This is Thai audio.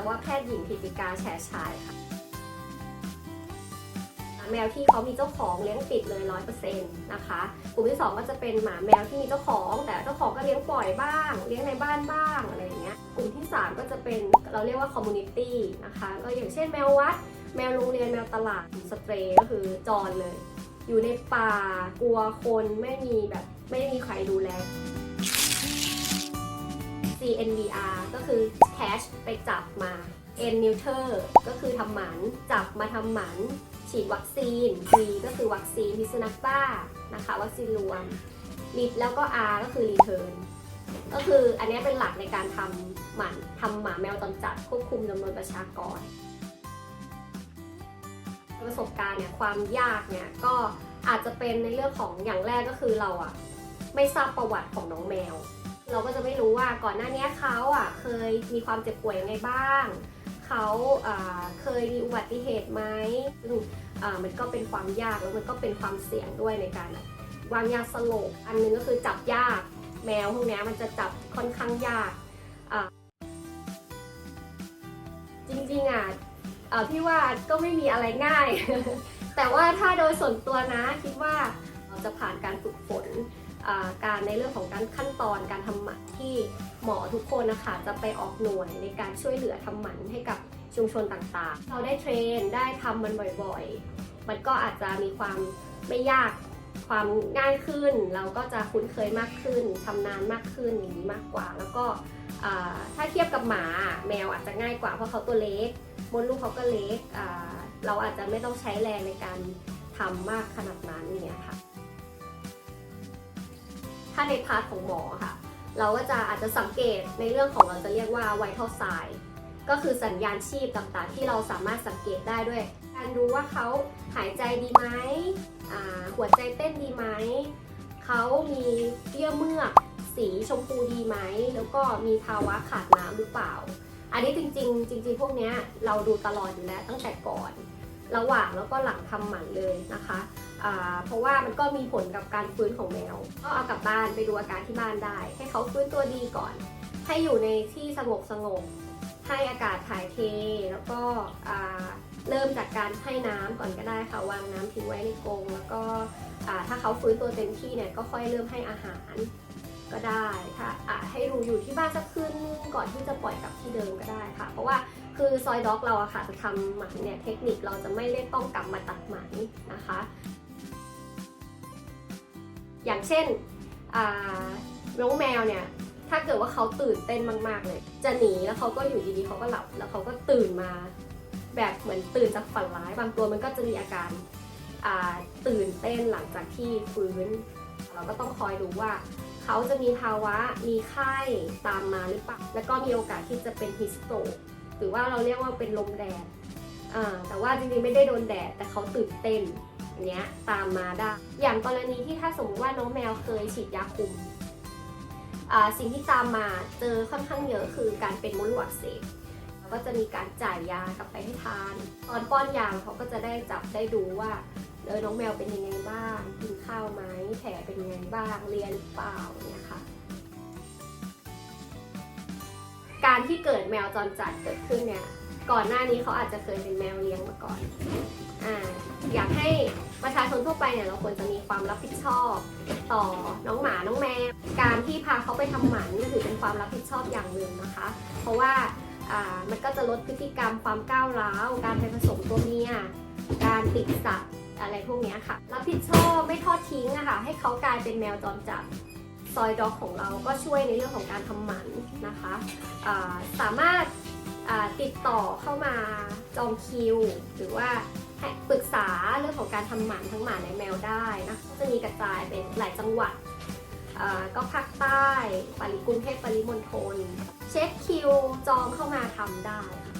ตวแพทย์หญิงธิติกาแฉชายค่ะ แมวที่เขามีเจ้าของเลี้ยงปิดเลยร้อยเปอร์เซ็นต์นะคะกลุ่มที่สองก็จะเป็นหมาแมวที่มีเจ้าของ แต่เจ้าของก็เลี้ยงปล่อยบ้าง เลี้ยงในบ้านบ้างอะไรอย่างเงี้ย กลุ่มที่สามก็จะเป็นเราเรียกว่าคอมมูนิตี้นะคะ ก็อย่างเช่นแมววัด แมวโรงเรียนแมวตลาดสเตรย์ก็คือจรเลย อยู่ในป่ากลัวคนไม่มีแบบไม่มีใครดูแล CNVR ก็คือ cash ไปจับมา N neuter ก็คือทำหมัน จับมาทำหมัน ฉีดวัคซีน V ก็คือวัคซีนพิษสุนัขบ้านะคะวัคซีนรวมลิดแล้วก็ R ก็คือ return ก็คืออันนี้เป็นหลักในการทำหมันทำหมาแมวจรจัดควบคุมจำนวนประชากรประสบการณ์เนี่ยความยากเนี่ยก็อาจจะเป็นในเรื่องของอย่างแรกก็คือเราอะไม่ทราบประวัติของน้องแมว เราก็จะไม่รู้ว่าก่อนหน้านี้เขาอะเคยมีความเจ็บป่วยยังไงบ้าง เขาเคยมีอุบัติเหตุไหมซึ่งอ่ามันก็เป็นความยากแล้วมันก็เป็นความเสี่ยงด้วยในการวางยาสลบอันหนึงก็คือจับยากแมวพวกนี้มันจะจับค่อนข้างยากจริงๆอะพี่ว่าก็ไม่มีอะไรง่าย แต่ว่าถ้าโดยส่วนตัวนะคิดว่าเราจะผ่านการฝึกฝน การในเรื่องของการขั้นตอนการทำหมันที่หมอทุกคนนะคะจะไปออกหน่วยในการช่วยเหลือทำหมันให้กับชุมชนต่างๆ เราได้เทรนได้ทำมันบ่อยๆ มันก็อาจจะมีความไม่ยากความง่ายขึ้น เราก็จะคุ้นเคยมากขึ้นชำนาญมากขึ้นอย่างนี้มากกว่า แล้วก็ถ้าเทียบกับหมาแมวอาจจะง่ายกว่าเพราะเขาตัวเล็กมดลูกเขาก็เล็กเราอาจจะไม่ต้องใช้แรงในการทำมากขนาดนั้นเนี่ยค่ะ ถ้าในพาร์ทของหมอค่ะ เราก็จะอาจจะสังเกตในเรื่องของเราจะเรียกว่า vital sign ก็คือสัญญาณชีพต่างๆ ที่เราสามารถสังเกตได้ด้วย การดูว่าเขาหายใจดีไหมหัวใจเต้นดีไหม เขามีเยื่อเมือกสีชมพูดีไหม แล้วก็มีภาวะขาดน้ำหรือเปล่า อันนี้จริง ๆ จริง ๆ พวกนี้เราดูตลอดอยู่แล้วตั้งแต่ก่อน ระหว่างแล้วก็หลังทำหมันเลยนะคะเพราะว่ามันก็มีผลกับการฟื้นของแมว ก็เอากลับบ้านไปดูอาการที่บ้านได้ ให้เขาฟื้นตัวดีก่อน ให้อยู่ในที่สงบสงบให้อากาศถ่ายเท แล้วก็เริ่มจากการให้น้ำก่อนก็ได้ค่ะวางน้ำทิ้งไว้ในกรงแล้วก็ถ้าเขาฟื้นตัวเต็มที่เนี่ยก็ค่อยเริ่มให้อาหาร ก็ได้ถ้าอ่าให้รู้อยู่ที่บ้านสักคืนนึงก่อนที่จะปล่อยกลับที่เดิมก็ได้ค่ะ เพราะว่าคือซอยด็อกเราอะค่ะจะทำหมันเนี่ยเทคนิคเราจะไม่ได้ต้องกลับมาตัดไหมนะคะ อย่างเช่นอ่าน้องแมวเนี่ยถ้าเกิดว่าเขาตื่นเต้นมาก ๆ เลย จะหนีแล้วเขาก็อยู่ดีๆเขาก็หลับแล้วเขาก็ตื่นมา แบบเหมือนตื่นจากฝันร้าย บางตัวมันก็จะมีอาการตื่นเต้นหลังจากที่ฟื้น เราก็ต้องคอยดูว่า เขาจะมีภาวะมีไข้ตามมาหรือเปล่า แล้วก็มีโอกาสที่จะเป็นฮิสโตหรือว่าเราเรียกว่าเป็นลมแดดแต่ว่าจริงๆไม่ได้โดนแดด แต่เขาตื่นเต้นอย่างเงี้ยตามมาได้ อย่างกรณีที่ถ้าสมมติว่าน้องแมวเคยฉีดยาคุม สิ่งที่ตามมาเจอค่อนข้างเยอะคือการเป็นมดลูกอักเสบก็จะมีการจ่ายยากลับไปให้ทาน ตอนป้อนยาเขาก็จะได้จับได้ดูว่า เออน้องแมวเป็นยังไงบ้างกินข้าวไหมแผลเป็นยังไงบ้างเรียนหรือเปล่าเนี่ยค่ะ การที่เกิดแมวจรจัดเกิดขึ้นเนี่ยก่อนหน้านี้เขาอาจจะเคยเป็นแมวเลี้ยงมาก่อนอ่าอยากให้ประชาชนทั่วไปเนี่ยเราควรจะมีความรับผิดชอบต่อน้องหมา น้องแมว การที่พาเขาไปทำหมันก็ถือเป็นความรับผิดชอบอย่างหนึ่งนะคะ เพราะว่าอ่ามันก็จะลดพฤติกรรมความก้าวร้าว การไปผสมตัวเมีย การติดสัตว์ อะไรพวกนี้ค่ะ รับผิดชอบไม่ทอดทิ้งอะค่ะ ให้เขากลายเป็นแมวจรจัดซอยด็อกของเราก็ช่วยในเรื่องของการทำหมันนะคะาสามารถติดต่อเข้ามาจองคิว หรือว่าให้ปรึกษาเรื่องของการทำหมันทั้งหมาและแมวได้นะจะมีกระจายเป็นหลายจังหวัดก็ภาคใต้ปริกรุงเทพปริมณฑลเช็คคิวจองเข้ามาทำได้ค่ะ